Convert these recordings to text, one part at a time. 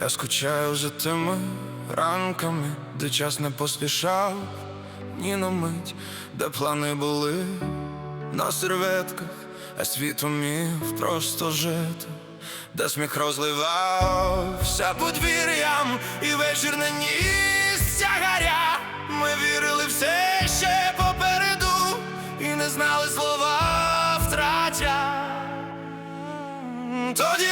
Я скучаю за тими ранками, де час не поспішав, ні на мить, де плани були на серветках, а світ умів просто жити, де сміх розливався подвір'ям, і вечір не ніс тягаря. Ми вірили все ще попереду, і не знали слова втратя. Тоді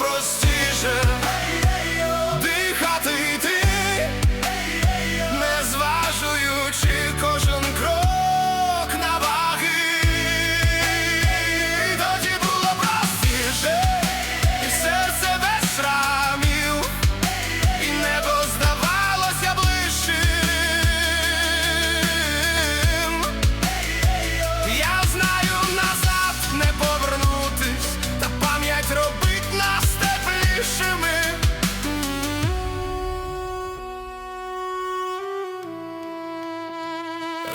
простіше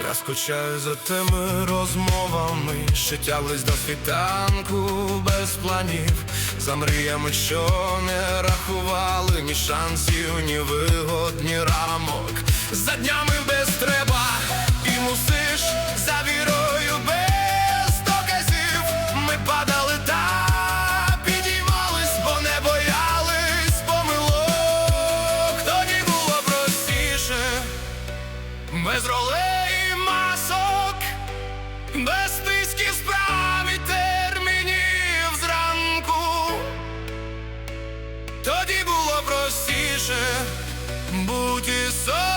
Я скучаю за тими розмовами, що тяглись до світанку без планів, за мріями, що не рахували ні шансів, ні вигод, ні рамок. За днями без треба і мусиш за вірою без доказів. Ми падали та підіймались, бо не боялись помилок. Тоді було простіше. Без ролей So.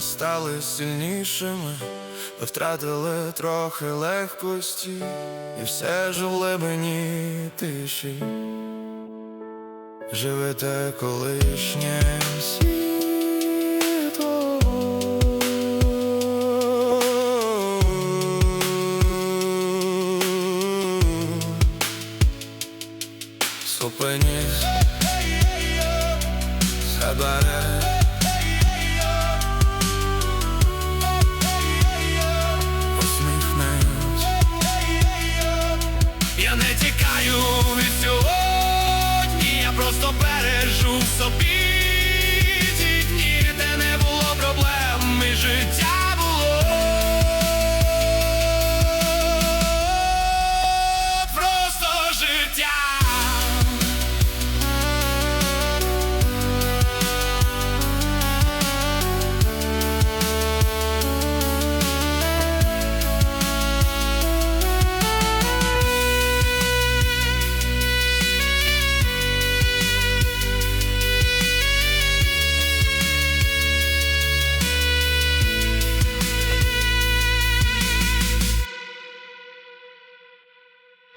Стали сильнішими, ми втратили трохи легкості, і все ж у глибині тиші. Живе те колишнє світло. Зупинісь, забере